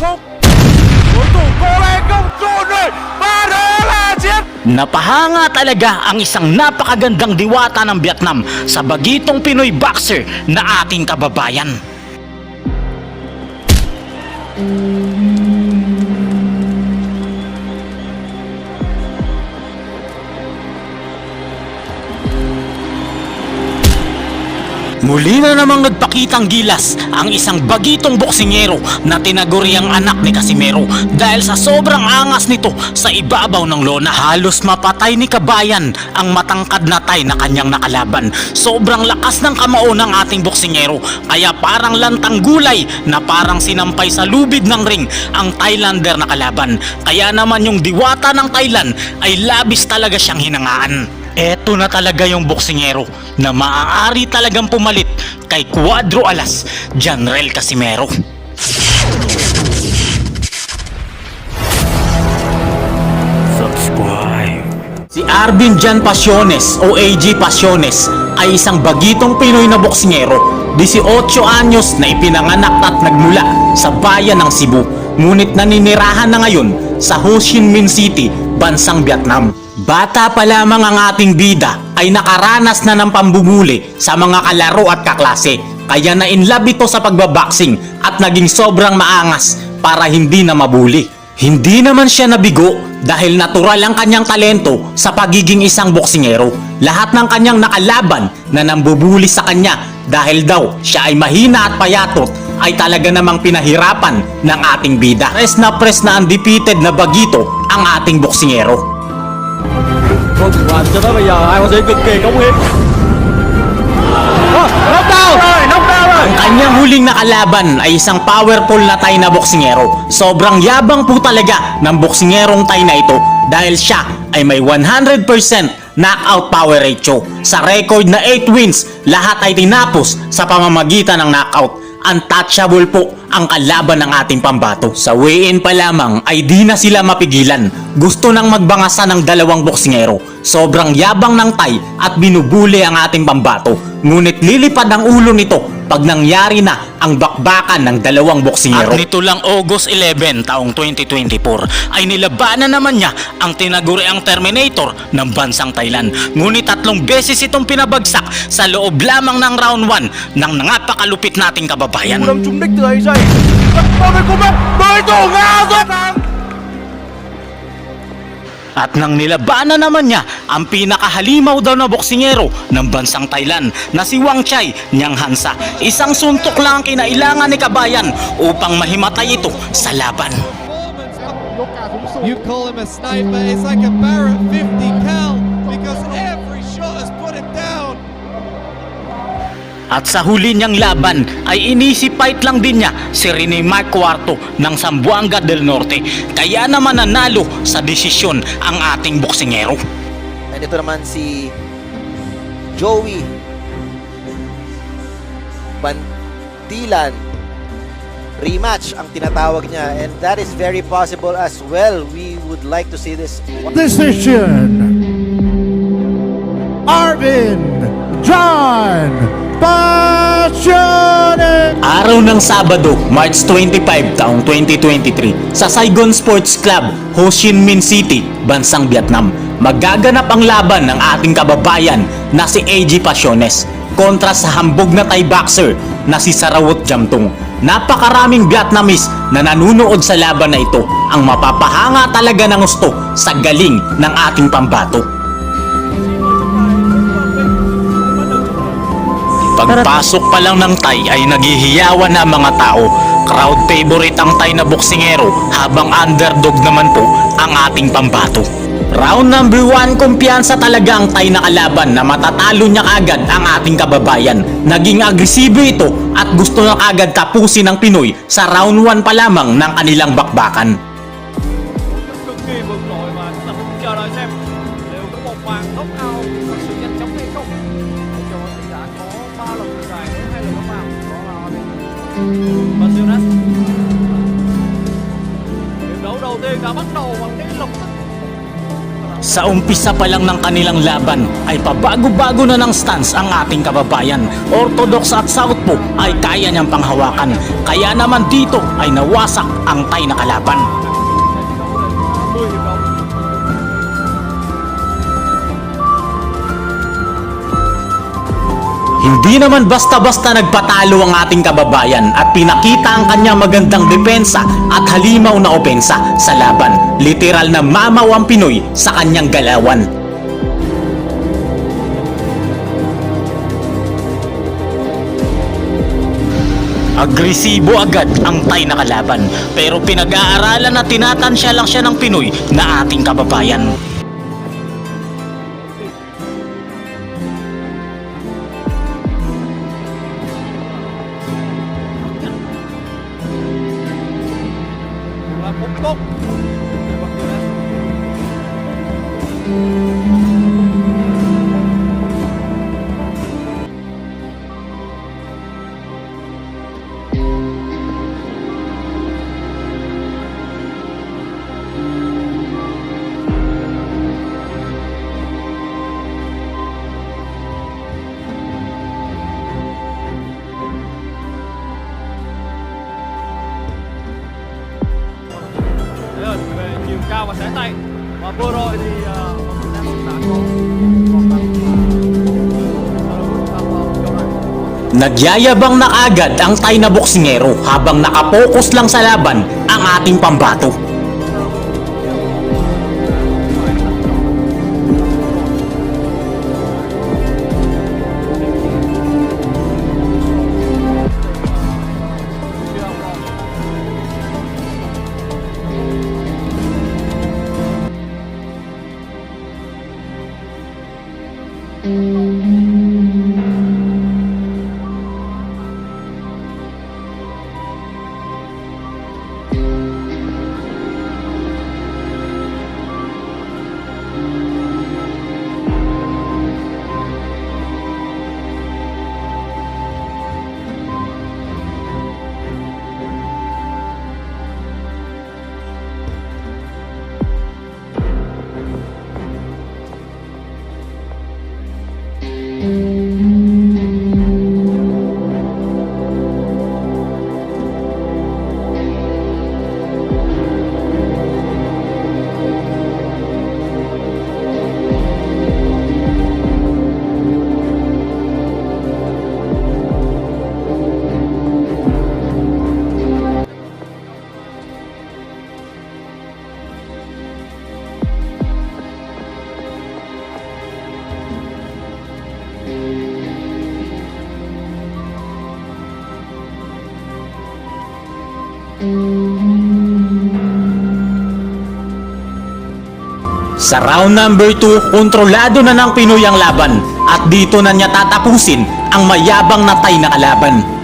không đối thủ đó là chiến Napahanga talaga ang isang napakagandang diwata ng Vietnam sa bagitong Pinoy boxer na ating kababayan. Muli na namang nagpakitang gilas ang isang bagitong boksingero na tinaguriang anak ni Casimero dahil sa sobrang angas nito sa ibabaw ng lona. Halos mapatay ni Kabayan ang matangkad na tay na kanyang nakalaban. Sobrang lakas ng kamao ng ating boksingero kaya parang lantang gulay na parang sinampay sa lubid ng ring ang Thailander na kalaban. Kaya naman yung diwata ng Thailand ay labis talaga siyang hinangaan. Eto na talaga yung boksingero na maaari talagang pumalit kay Cuadro Alas, Janrel Casimero. Subscribe. Si Arvin Jan Pasiones o AG Pasiones ay isang bagitong Pinoy na boksingero, 18 anyos na ipinanganak at nagmula sa bayan ng Cebu. Ngunit naninirahan na ngayon sa Ho Chi Minh City, bansang Vietnam. Bata pa lamang ang ating bida ay nakaranas na ng pambubuli sa mga kalaro at kaklase. Kaya na in love ito sa pagbaboxing at naging sobrang maangas para hindi na mabuli. Hindi naman siya nabigo dahil natural ang kanyang talento sa pagiging isang boksingero. Lahat ng kanyang nakalaban na nambubuli sa kanya dahil daw siya ay mahina at payatot ay talaga namang pinahirapan ng ating bida. Press na press na undefeated na bagito ang ating boksingero. Vâng, kanyang huling nakalaban ay isang powerful na Thai na boksingero. Sobrang yabang po talaga ng boksingerong Thai na ito dahil siya ay may 100% knockout power ratio. Sa record na 8 wins, lahat ay tinapos sa pamamagitan ng knockout. Untouchable po ang kalaban ng ating pambato. Sa weigh-in pa lamang ay di na sila mapigilan. Gusto nang magbangasa ng dalawang boksingero. Sobrang yabang ng Thai at binubuli ang ating pambato. Ngunit lilipad ang ulo nito pag nangyari na ang bakbakan ng dalawang boksingero. At nito lang August 11 taong 2024 ay nilabanan naman niya ang tinaguriang Terminator ng bansang Thailand. Ngunit tatlong beses itong pinabagsak sa loob lamang ng round 1 ng napakalupit nating kababayan. Lâm trúng đích từ ấy dậy Và mình cùng đối At nang nilabanan naman niya ang pinakahalimaw daw na boksingero ng bansang Thailand na si Wang Chai Nyang Hansa. Isang suntok lang ang kinailangan ni Kabayan upang mahimatay ito sa laban. You call him a sniper, it's like a Barrett 50 cal because every At sa huli niyang laban ay inisipite lang din niya si Rene Mark Cuarto ng Zamboanga del Norte. Kaya naman nanalo sa desisyon ang ating boksingero. And ito naman si Joey Bantilan. Rematch ang tinatawag niya and that is very possible as well. We would like to see this. decision. Arvin John Pasiones. Araw ng Sabado, March 25, taong 2023, sa Saigon Sports Club, Ho Chi Minh City, bansang Vietnam, magaganap ang laban ng ating kababayan na si AG Pasiones kontra sa hambog na Thai boxer na si Sarawot Jamtung. Napakaraming Vietnamese na nanunood sa laban na ito ang mapapahanga talaga ng gusto sa galing ng ating pambato. Pagpasok pa lang ng Thai ay naghihiyawan na ang mga tao. Crowd favorite ang Thai na boksingero habang underdog naman po ang ating pambato. Round number 1, kumpiyansa talaga ang Thai na kalaban na matatalo niya agad ang ating kababayan. Naging agresibo ito at gusto na agad tapusin ng Pinoy sa round 1 pa lamang ng kanilang bakbakan. Cực kỳ Sa umpisa pa lang ng kanilang laban ay pabago-bago na ng stance ang ating kababayan. Orthodox at Southpaw ay kaya niyang panghawakan. Kaya naman dito ay nawasak ang tay na kalaban. Hindi naman basta-basta nagpatalo ang ating kababayan at pinakita ang kanyang magandang depensa at halimaw na opensa sa laban. Literal na mamaw ang Pinoy sa kanyang galawan. Agresibo agad ang tay na kalaban pero pinag-aaralan at tinatansya lang siya ng Pinoy na ating kababayan. Và một một lần uh, này Nagyayabang na agad ang tay na boksingero habang nakapokus lang sa laban ang ating pambato. Sa round number 2, kontrolado na ng Pinoy ang laban at dito na niya tatapusin ang mayabang na tay na kalaban.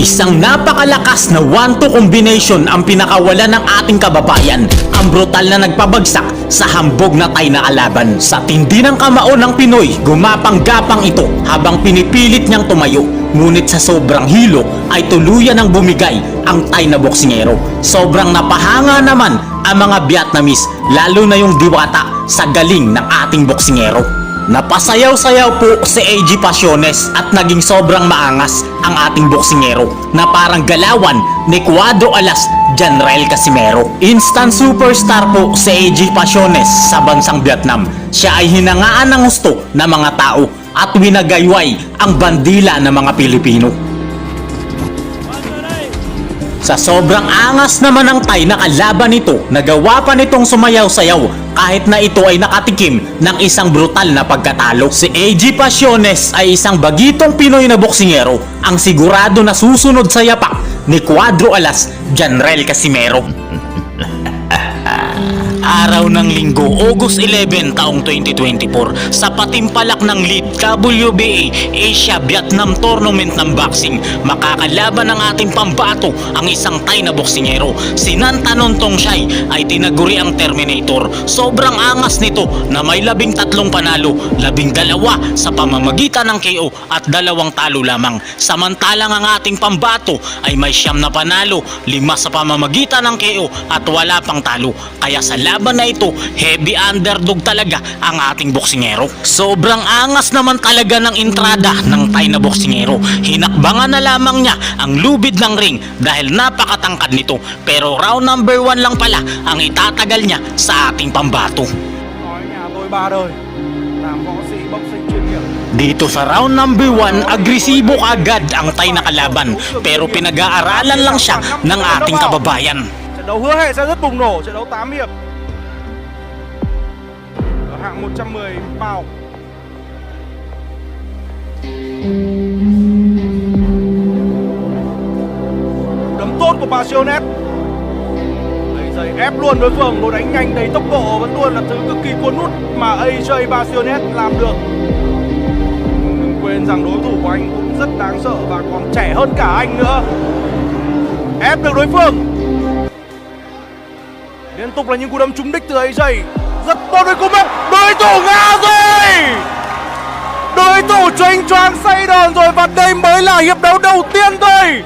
Isang napakalakas na 1-2 combination ang pinakawala ng ating kababayan. Ang brutal na nagpabagsak sa hambog na tay na kalaban. Sa tindi ng kamao ng Pinoy, gumapang-gapang ito habang pinipilit niyang tumayo. Ngunit sa sobrang hilo ay tuluyan ng bumigay ang tay na boksingero. Sobrang napahanga naman ang mga Vietnamese lalo na yung diwata sa galing ng ating boksingero. Napasayaw-sayaw po si AG Pasiones at naging sobrang maangas ang ating boksingero na parang galawan ni Cuadro Alas Janrael Casimero. Instant superstar po si AG Pasiones sa bansang Vietnam. Siya ay hinangaan ng gusto ng mga tao at winagayway ang bandila ng mga Pilipino. Sa sobrang angas naman ng tay na kalaban nito, nagawa pa nitong sumayaw-sayaw kahit na ito ay nakatikim ng isang brutal na pagkatalo. Si AG Pasiones ay isang bagitong Pinoy na boksingero ang sigurado na susunod sa yapak ni Cuadro Alas Janrel Casimero. Araw ng linggo, August 11 taong 2024 sa patimpalak ng lead WBA Asia Vietnam Tournament ng Boxing. Makakalaban ng ating pambato ang isang Thai na boksingero. Si Nantanon Tongshai ay tinaguri ang Terminator. Sobrang angas nito na may labing tatlong panalo labing dalawa sa pamamagitan ng KO at dalawang talo lamang. Samantalang ang ating pambato ay may siyam na panalo lima sa pamamagitan ng KO at wala pang talo. Kaya sa laban na ito heavy underdog talaga ang ating boksingero. Sobrang angas naman talaga ng entrada ng Thai na boksingero. Hinakbangan na lamang niya ang lubid ng ring dahil napakatangkad nito. Pero round number 1 lang pala ang itatagal niya sa ating pambato. Nói nhà tôi ba đời làm võ sĩ boxing chuyên nghiệp Dito sa round number 1, agresibo agad ang Thai na kalaban pero pinag-aaralan lang siya ng ating kababayan. trận đấu hứa hẹn sẽ rất bùng nổ trận đấu 8 hiệp hạng 110 pound đấm tốt của Passionet Đây giày ép luôn đối phương, Lối đánh nhanh đầy tốc độ, vẫn luôn là thứ cực kỳ cuốn hút mà AJ Passionet làm được. Đừng quên rằng đối thủ của anh cũng rất đáng sợ và còn trẻ hơn cả anh nữa. Ép được đối phương. Liên tục là những cú đấm trúng đích từ AJ Rất tốt với cú đấm. Đối thủ ngã rồi! Đối thủ choáng choáng say đòn rồi Và đây mới là hiệp đấu đầu tiên thôi!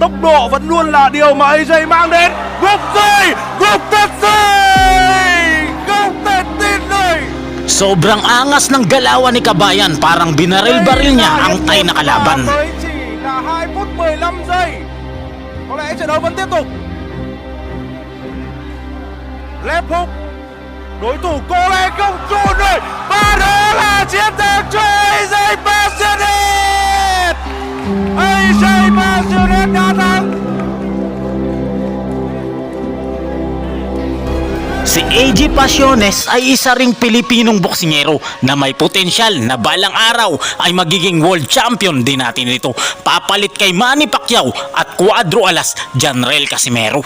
Tốc độ vẫn luôn là điều mà AJ mang đến. Gục rồi! Gục thật rồi! Không thể tin nổi Sobrang angas ng galawan ni Kabayan parang binaril-baril niya ang Thai na kalaban. Mới chỉ là 2 phút 15 giây. Có lẽ trận đấu vẫn tiếp tục Hook Đối thủ lẽ không chùn rồi Và đó là chiến thắng cho AJ Si AJ Pasiones ay isa ring Pilipinong boksingero na may potensyal na balang araw ay magiging world champion din natin ito. Papalit kay Manny Pacquiao at Cuadro Alas, Janrel Casimero.